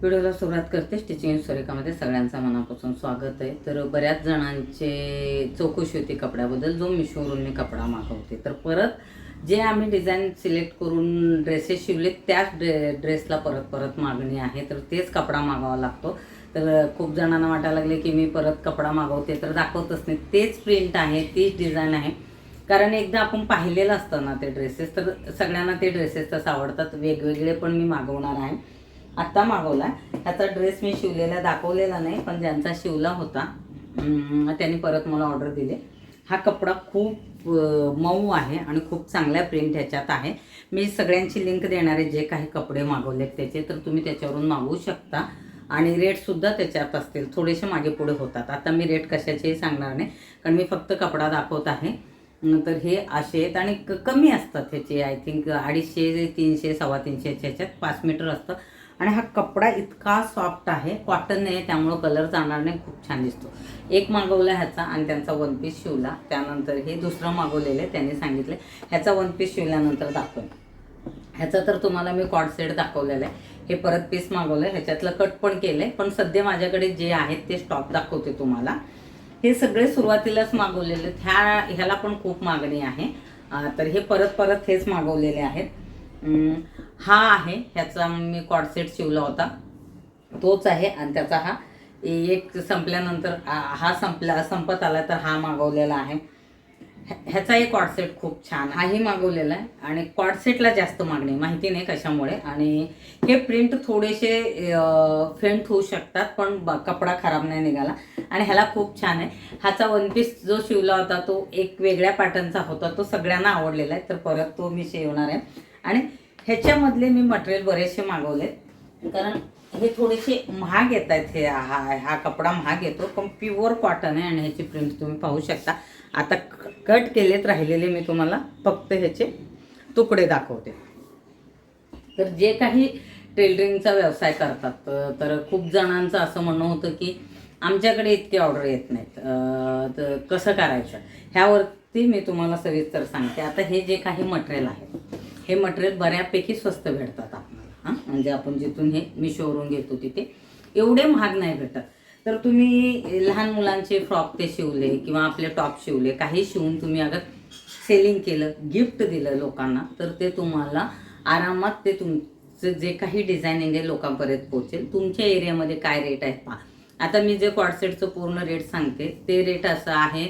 व्हिडिओला सुरुवात करते स्टिचिंग सुरेखामध्ये सगळ्यांचं मनापासून स्वागत आहे. तर बऱ्याच जणांचे चौकशी होती कपड्याबद्दल जो मिशोवरून मी कपडा मागवते. तर परत जे आम्ही डिझाईन सिलेक्ट करून ड्रेसेस शिवले त्याच ड्रे ड्रेसला परत परत मागणी आहे. तर तेच कपडा मागावा लागतो. तर खूप जणांना वाटायला लागले की मी परत कपडा मागवते तर दाखवतच नाही. तेच प्रिंट आहे तीच डिझाईन आहे. कारण एकदा आपण पाहिलेलं असतं ना ते ड्रेसेस तर सगळ्यांना ते ड्रेसेस तसं आवडतात. वेगवेगळे पण मी मागवणार आहे. आत्ता मागवला. ह्याचा ड्रेस मी शिवलेला दाखवलेला नाही पण ज्यांचा शिवला होता त्यांनी परत मला ऑर्डर दिले. हा कपडा खूप मऊ आहे आणि खूप चांगल्या प्रिंट ह्याच्यात आहे. मी सगळ्यांची लिंक देणारे जे काही कपडे मागवलेत त्याचे तर तुम्ही त्याच्यावरून मागवू शकता. आणि रेटसुद्धा त्याच्यात असतील थोडेसे मागे पुढे होतात. आता मी रेट कशाचेही सांगणार नाही कारण मी फक्त कपडा दाखवत आहे. तर हे असे आहेत आणि क- कमी असतात ह्याचे आय थिंक अडीचशे तीनशे सव्वा तीनशेच्या ह्याच्यात पाच मीटर असतं. आणि हा कपडा इतका सॉफ्ट आहे. कॉटन आहे त्यामुळं कलर जाणार नाही. खूप छान दिसतो. एक मागवला ह्याचा आणि त्यांचा वन पीस शिवला. त्यानंतर हे दुसरं मागवलेलं आहे त्यांनी सांगितलं. ह्याचा वन पीस शिवल्यानंतर दाखवेन. ह्याचा तर तुम्हाला मी कॉड सेट दाखवलेला आहे. हे परत पीस मागवलं आहे ह्याच्यातलं कट पण केलं आहे पण सध्या माझ्याकडे जे आहेत ते स्टॉक दाखवते तुम्हाला. हे सगळे सुरुवातीलाच मागवलेले आहेत. ह्या ह्याला पण खूप मागणी आहे. तर हे परत परत हेच मागवलेले आहेत. हा आहे ह्याचा मी कॉडसेट शिवला होता. तोच आहे आणि त्याचा हा एक संपल्यानंतर हा संपला संपत आला तर हा मागवलेला आहे. ह्याचाही कॉडसेट खूप छान हाही मागवलेला आहे. आणि कॉडसेटला जास्त मागणी माहिती नाही कशामुळे. आणि हे प्रिंट थोडेसे फेंट होऊ शकतात पण कपडा खराब नाही निघाला. आणि ह्याला खूप छान आहे. ह्याचा वन पीस जो शिवला होता तो एक वेगळ्या पॅटर्नचा होता. तो सगळ्यांना आवडलेला आहे. तर परत तो मी शिवणार आहे. आणि ह्याच्यामधले मी मटेरियल बरेचसे मागवले. कारण हे थोडेसे महाग येत आहेत हे हा हा कपडा महाग येतो पण प्युअर कॉटन आहे आणि ह्याची प्रिंट तुम्ही पाहू शकता. आता कट केलेत राहिलेले मी तुम्हाला फक्त ह्याचे तुकडे दाखवते. तर जे काही टेलरिंगचा व्यवसाय करतात तर- खूप जणांचं असं म्हणणं होतं की आमच्याकडे इतके ऑर्डर येत नाहीत. तर कसं करायचं? ह्यावरती मी तुम्हाला सविस्तर सांगते. आता हे जे काही मटेरियल आहे हे मटेरियल बऱ्यापैकी स्वस्त भेटतात आपल्याला. हां? म्हणजे आपण जिथून हे मिशोवरून घेतो तिथे. एवढे महाग नाही भेटत. तर तुम्ही लहान मुलांचे फ्रॉक ते शिवले किंवा आपले टॉप शिवले काही शिवून तुम्ही अगर सेलिंग केलं गिफ्ट दिलं लोकांना तर ते तुम्हाला आरामात ते तुमचं जे काही डिझायनिंग आहे लोकांपर्यंत पोहोचेल. तुमच्या एरियामध्ये काय रेट आहेत पहा. आता मी जे क्वाडसेटचं पूर्ण रेट सांगते ते रेट असं आहे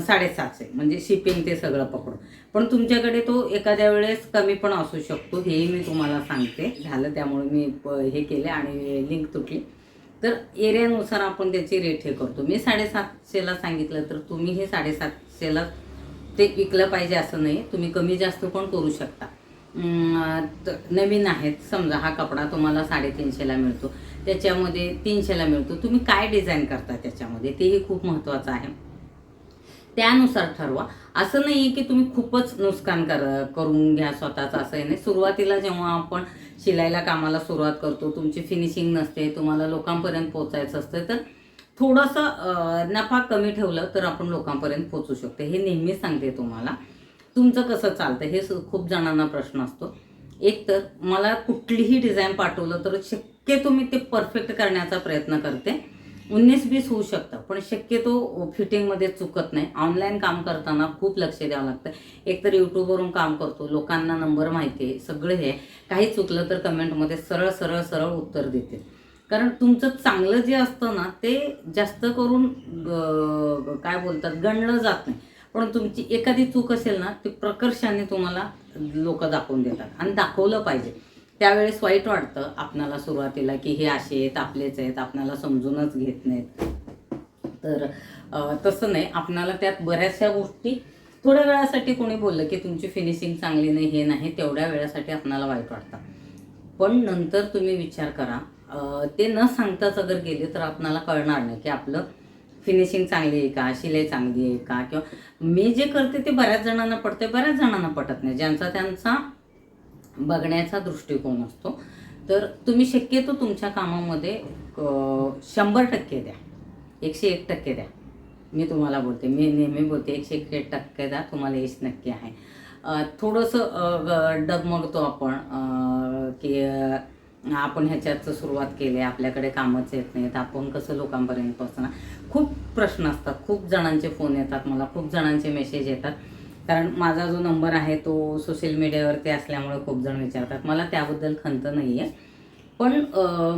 साडेसातशे. म्हणजे शिपिंग ते सगळं पकडून. पण तुमच्याकडे तो एखाद्या वेळेस कमी पण असू शकतो हेही मी तुम्हाला सांगते. झालं त्यामुळे मी प- हे केले आणि लिंक तुटली. तर एरियानुसार आपण त्याची रेट हे करतो. मी साडेसातशेला सांगितलं तर तुम्ही हे साडेसातशेला ते विकलं पाहिजे असं नाही. तुम्ही कमी जास्त पण करू शकता. नवीन आहेत. समजा हा कपडा तुम्हाला साडेतीनशेला मिळतो. त्याच्यामध्ये तीनशेला मिळतो. तुम्ही काय डिझाईन करता त्याच्यामध्ये? तेही खूप महत्त्वाचं आहे. त्यानुसार ठरवा. असं नाही आहे की तुम्ही खूपच नुकसान कर करून घ्या स्वतःचं असं नाही. सुरुवातीला जेव्हा आपण शिलाईला कामाला सुरुवात करतो तुमची फिनिशिंग नसते तुम्हाला लोकांपर्यंत पोचायचं असतं तर थोडंसं नफा कमी ठेवलं तर आपण लोकांपर्यंत पोचू शकतो. हे नेहमी सांगते तुम्हाला. तुमचं कसं चालतं हे खूप जणांना प्रश्न असतो. एक तर मला कुठलीही डिझाईन पाठवलं तर शक्यतो मी ते परफेक्ट करण्याचा प्रयत्न करते. उन्नीस बीस होऊ शकतं पण शक्यतो फिटिंगमध्ये चुकत नाही. ऑनलाईन काम करताना खूप लक्ष द्यावं लागतं. एक तर यूट्यूबवरून काम करतो लोकांना नंबर माहिती आहे सगळं हे काही चुकलं तर कमेंटमध्ये सरळ सरळ सरळ उत्तर देते कारण तुमचं चांगलं जे असतं ना ते जास्त करून काय बोलतात गणलं जात नाही. पण तुमची एखादी चूक असेल ना ती प्रकर्षाने तुम्हाला लोक दाखवून देतात. आणि दाखवलं पाहिजे. त्यावेळेस वाईट वाटतं आपणाला सुरुवातीला की हे असे आहेत आपलेच आहेत आपणाला समजूनच घेत नाहीत. तर तसं नाही. आपणाला त्यात बऱ्याचशा गोष्टी थोड्या वेळासाठी कोणी बोललं की तुमची फिनिशिंग चांगली नाही हे नाही तेवढ्या वेळासाठी आपणाला वाईट वाटतं. पण नंतर तुम्ही विचार करा. ते न सांगताच अगर गेले तर आपणाला कळणार नाही की आपलं फिनिशिंग चांगली आहे का शिलाई चांगली आहे का किंवा मी जे करते ते बऱ्याच जणांना पडते बऱ्याच जणांना पटत नाही. ज्यांचा त्यांचा बघण्याचा दृष्टिकोन असतो. तर तुम्ही शक्यतो तुमच्या कामामध्ये शंभर टक्के द्या. एकशे एक टक्के द्या. मी तुम्हाला बोलते. मी नेहमी बोलते एकशे एक टक्के द्या तुम्हाला यश नक्की आहे. थोडंसं डगमगतो आपण. की आपण ह्याच्यात सुरुवात केली आपल्याकडे कामच येत नाहीत. आपण कसं लोकांपर्यंत पोहोचणार? खूप प्रश्न असतात. खूप जणांचे फोन येतात मला. खूप जणांचे मेसेज येतात. कारण माझा जो नंबर आहे तो सोशल मीडियावरती असल्यामुळे खूप जण विचारतात. मला त्याबद्दल खंत नाही आहे पण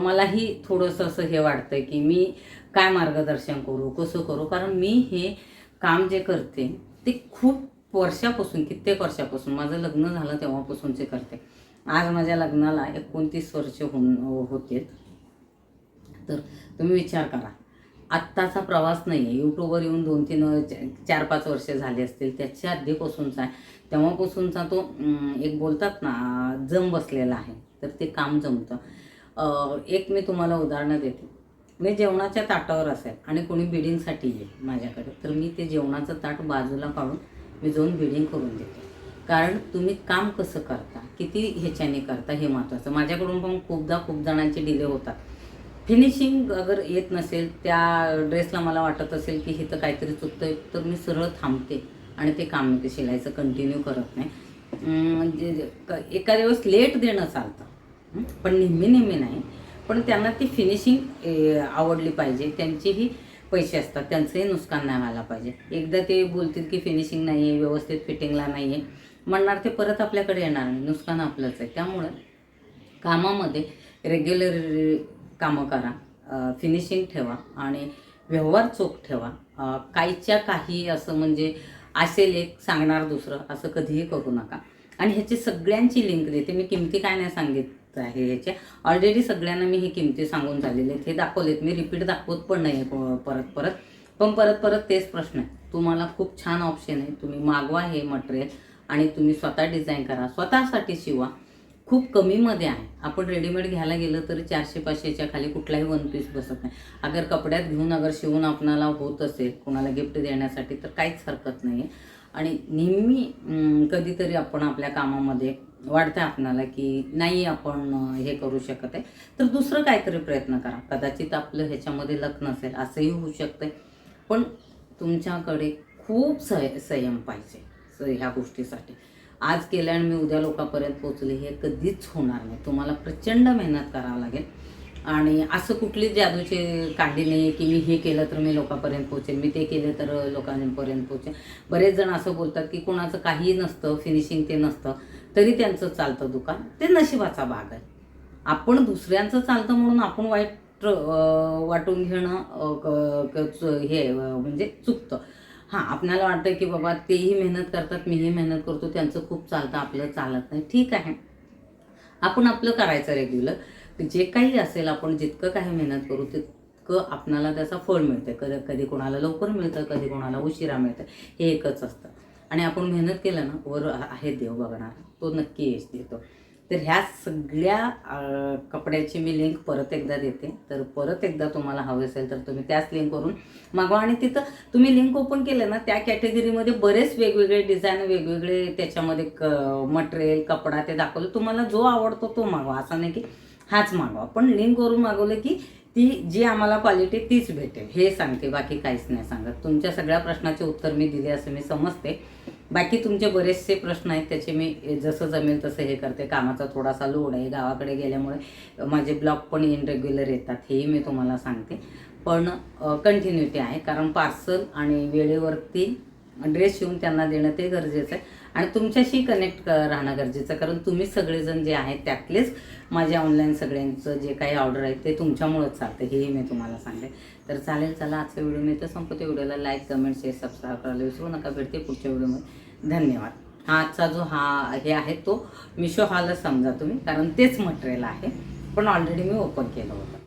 मलाही थोडंसं असं हे वाटतं की मी काय मार्गदर्शन करू कसं करू? कारण मी हे काम जे करते ते खूप वर्षापासून कित्येक वर्षापासून माझं लग्न झालं तेव्हापासूनचे करते. आज माझ्या लग्नाला एकोणतीस वर्ष होऊन होते तर तुम्ही विचार करा. आत्ताचा प्रवास नाही आहे यूट्यूबवर येऊन दोन तीन चार पाच वर्ष झाले असतील. त्याच्या आधीपासूनचा आहे. तेव्हापासूनचा तो एक बोलतात ना जम बसलेला आहे. तर ते काम जमतं. एक मी तुम्हाला उदाहरणं देते. मी जेवणाच्या ताटावर असेल आणि कोणी बिडिंगसाठी येईल माझ्याकडे तर मी ते जेवणाचं ताट बाजूला काढून मी जाऊन बिडिंग करून देते. कारण तुम्ही काम कसं करता किती ह्याच्याने करता हे महत्त्वाचं. माझ्याकडून पण खूपदा खूप जणांचे डिले होतात. फिनिशिंग अगर येत नसेल त्या ड्रेसला मला वाटत असेल की हे तर काहीतरी आहे तर मी सरळ थांबते आणि ते काम मी ते शिलायचं कंटिन्यू करत नाही. म्हणजे क- एका दिवस लेट देणं चालतं. पण नेहमी नेहमी नाही. पण त्यांना ती फिनिशिंग आवडली पाहिजे. त्यांचेही पैसे असतात त्यांचंही नुकसान नाही व्हायला पाहिजे. एकदा ते बोलतील की फिनिशिंग नाही आहे व्यवस्थित फिटिंगला नाही आहे म्हणणार ते परत आपल्याकडे येणार नाही. नुकसान आपलंच आहे. त्यामुळं कामामध्ये रेग्युलर कामं करा. फिनिशिंग ठेवा आणि व्यवहार चोख ठेवा. काहीच्या काही असं म्हणजे असेल एक सांगणार दुसरं असं कधीही करू नका. आणि ह्याची सगळ्यांची लिंक देते. मी किमती काय नाही सांगित आहे ह्याचे ऑलरेडी सगळ्यांना मी हे किमती सांगून झालेले आहेत. हे दाखवलेत. मी रिपीट दाखवत पण नाही आहे परत परत. पण परत परत तेच प्रश्न आहे. तुम्हाला खूप छान ऑप्शन आहे. तुम्ही मागवा हे मटेरियल आणि तुम्ही स्वतः डिझाईन करा. स्वतःसाठी शिवा. खूप कमीमध्ये आहे. आपण रेडीमेड घ्यायला गेलं तर चारशे पाचशेच्या खाली कुठलाही वन पीस बसत नाही. अगर कपड्यात घेऊन अगर शिवून आपणाला होत असेल कोणाला गिफ्ट देण्यासाठी तर काहीच हरकत नाही आहे आणि नेहमी कधीतरी आपण आपल्या कामामध्ये वाटतं आपणाला की नाही आपण हे करू शकत आहे. तर दुसरं काहीतरी प्रयत्न करा. कदाचित आपलं ह्याच्यामध्ये लक नसेल असंही होऊ शकतं पण तुमच्याकडे खूप सय संयम पाहिजे ह्या गोष्टीसाठी. आज केलं आणि मी उद्या लोकांपर्यंत पोचले हे कधीच होणार नाही. तुम्हाला प्रचंड मेहनत करावं लागेल. आणि असं कुठलीच जादूची काढली नाही आहे की मी हे केलं तर मी लोकांपर्यंत पोचेन मी ते केलं तर लोकांपर्यंत पोचेन बरेच जण असं बोलतात की कोणाचं काही नसतं फिनिशिंग ते नसतं तरी त्यांचं चालतं दुकान. ते नशिबाचा भाग आहे. आपण दुसऱ्यांचं चालतं म्हणून आपण वाईट वाटून घेणं क- च- हे म्हणजे चुकतं. हां आपल्याला वाटतं की बाबा तेही मेहनत करतात मीही मेहनत करतो त्यांचं खूप चालतं आपलं चालत नाही. ठीक आहे. आपण आपलं करायचं रेग्युलर जे काही असेल आपण जितकं काही मेहनत करू तितकं आपणाला त्याचा फळ मिळतं कधी कधी कोणाला लवकर मिळतं कधी कोणाला उशिरा मिळतं हे एकच असतं. आणि आपण मेहनत केलं ना वर आहे देव बघणार. तो नक्की यश देतो. तर ह्या सगळ्या कपड्याची मी लिंक परत एकदा देते. तर परत एकदा तुम्हाला हवे असेल तर तुम्ही त्याच लिंकवरून मागवा. आणि तिथं तुम्ही लिंक ओपन केलं ना त्या कॅटेगरीमध्ये बरेच वेगवेगळे डिझाईन वेगवेगळे त्याच्यामध्ये क मटेरियल कपडा ते दाखवलं तुम्हाला जो आवडतो तो मागवा. असा नाही की हाच मागवा. पण लिंकवरून मागवलं की ती जी आम्हाला क्वालिटी तीच भेटेल. हे सांगते. बाकी काहीच नाही सांगत. तुमच्या सगळ्या प्रश्नाचे उत्तर मी दिले असं मी समजते. बाकी तुमचे बरेचसे प्रश्न आहेत त्याचे मी जसं जमेल तसं हे करते. कामाचा थोडासा लोड आहे गावाकडे गेल्यामुळे माझे ब्लॉग पण इनरेग्युलर येतात हेही मी तुम्हाला सांगते. पण कंटिन्युटी आहे कारण पार्सल आणि वेळेवरती ड्रेस शिवून त्यांना देणं ते गरजेचं आहे. आणि तुमच्याशी कनेक्ट राहणं गरजेचं आहे कारण तुम्ही सगळेजण जे आहेत त्यातलेच माझे ऑनलाईन सगळ्यांचं जे काही ऑर्डर आहे ते तुमच्यामुळंच चालतं हेही मी तुम्हाला सांगते. तर चालेल चला आजचा व्हिडिओ मी तर संपतो व्हिडिओला लाईक कमेंट शेअर सबस्क्राईब करायला विसरू नका. भेटते पुढच्या व्हिडिओमध्ये. धन्यवाद. हा आजचा जो हा हे आहे तो मिशो हॉलच समजा तुम्ही कारण तेच मटेरियल आहे. पण ऑलरेडी मी ओपन केलं होतं.